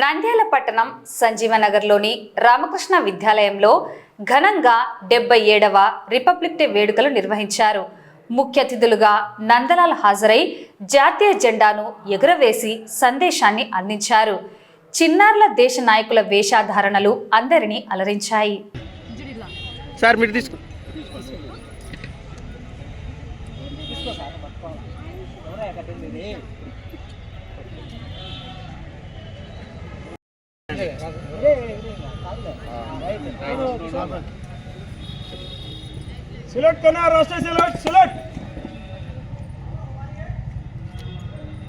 నంద్యాల పట్టణం సంజీవనగర్లోని రామకృష్ణ విద్యాలయంలో ఘనంగా డెబ్బై ఏడవ రిపబ్లిక్ డే వేడుకలు నిర్వహించారు. ముఖ్య అతిథులుగా నందలాల్ హాజరై జాతీయ జెండాను ఎగురవేసి సందేశాన్ని అందించారు. చిన్నారుల దేశ నాయకుల వేషాధారణలు అందరినీ అలరించాయి. సార్ మీరు తీసుకో. सिलेक्ट करना राष्ट्रीय सिलेक्ट सिलेक्ट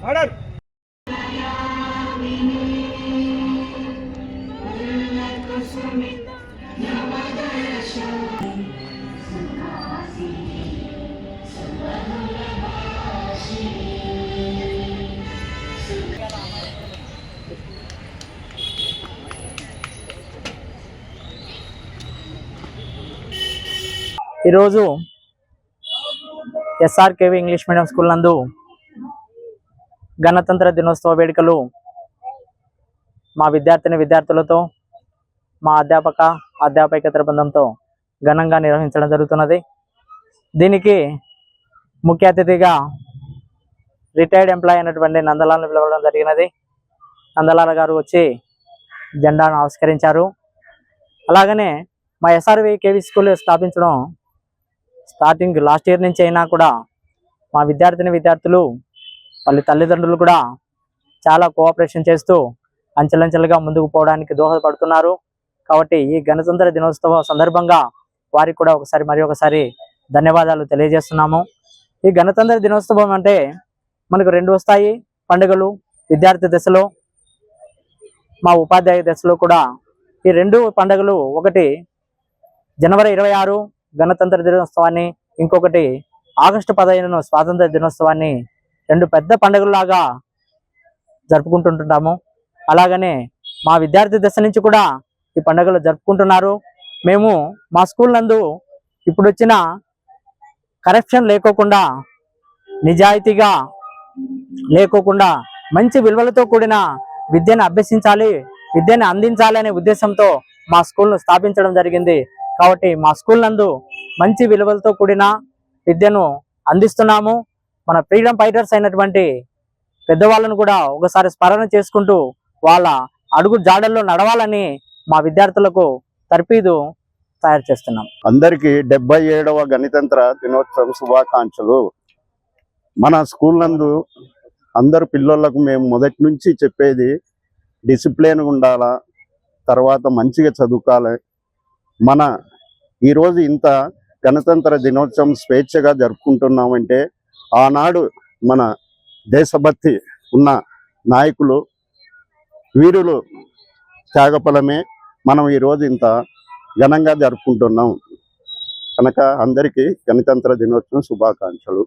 ऑर्डर ఈరోజు ఎస్ఆర్కేవి ఇంగ్లీష్ మీడియం స్కూల్ నందు గణతంత్ర దినోత్సవ వేడుకలు మా విద్యార్థిని విద్యార్థులతో మా అధ్యాపక అధ్యాపకేతర బృందంతో ఘనంగా నిర్వహించడం జరుగుతున్నది. దీనికి ముఖ్య అతిథిగా రిటైర్డ్ ఎంప్లాయ్ అయినటువంటి నందలాలను పిలవడం జరిగినది. నందలాల గారు వచ్చి జెండాను ఆవిష్కరించారు. అలాగనే మా ఎస్ఆర్వి కేవీ స్కూల్ స్థాపించడం స్టార్టింగ్ లాస్ట్ ఇయర్ నుంచి అయినా కూడా మా విద్యార్థిని విద్యార్థులు వాళ్ళ తల్లిదండ్రులు కూడా చాలా కోఆపరేషన్ చేస్తూ అంచెలంచెలుగా ముందుకు పోవడానికి దోహదపడుతున్నారు. కాబట్టి ఈ గణతంత్ర దినోత్సవం సందర్భంగా వారికి కూడా ఒకసారి మరి ఒకసారి ధన్యవాదాలు తెలియజేస్తున్నాము. ఈ గణతంత్ర దినోత్సవం అంటే మనకు రెండు వస్తాయి. పండుగలు విద్యార్థి దశలో మా ఉపాధ్యాయ దశలో కూడా ఈ రెండు పండుగలు ఒకటి జనవరి ఇరవై ఆరు గణతంత్ర దినోత్సవాన్ని ఇంకొకటి ఆగస్టు పదిహేనును స్వాతంత్ర దినోత్సవాన్ని రెండు పెద్ద పండుగలాగా జరుపుకుంటుంటాము అలాగనే మా విద్యార్థి దశ నుంచి కూడా ఈ పండుగలు జరుపుకుంటున్నారు. మేము మా స్కూల్ నందు ఇప్పుడు వచ్చిన కరప్షన్ లేకోకుండా నిజాయితీగా లేకోకుండా మంచి విలువలతో కూడిన విద్యను అభ్యసించాలి విద్యను అందించాలి అనే ఉద్దేశంతో మా స్కూల్ను స్థాపించడం జరిగింది. కాబట్టి మా స్కూల్ నందు మంచి విలువలతో కూడిన విద్యను అందిస్తున్నాము. మన ఫ్రీడమ్ ఫైటర్స్ అయినటువంటి పెద్దవాళ్ళను కూడా ఒకసారి స్మరణ చేసుకుంటూ వాళ్ళ అడుగు జాడల్లో నడవాలని మా విద్యార్థులకు తర్పీదు తయారు చేస్తున్నాం. అందరికీ డెబ్బై ఏడవ గణతంత్ర దినోత్సవం శుభాకాంక్షలు. మన స్కూల్ నందు అందరు పిల్లలకు మేము మొదటి నుంచి చెప్పేది డిసిప్లిన్ ఉండాలా తర్వాత మంచిగా చదువుకోవాలి మన ఈరోజు ఇంత గణతంత్ర దినోత్సవం స్వేచ్ఛగా జరుపుకుంటున్నామంటే ఆనాడు మన దేశభక్తి ఉన్న నాయకులు వీరులు త్యాగఫలమే మనం ఈరోజు ఇంత ఘనంగా జరుపుకుంటున్నాం. కనుక అందరికీ గణతంత్ర దినోత్సవం శుభాకాంక్షలు.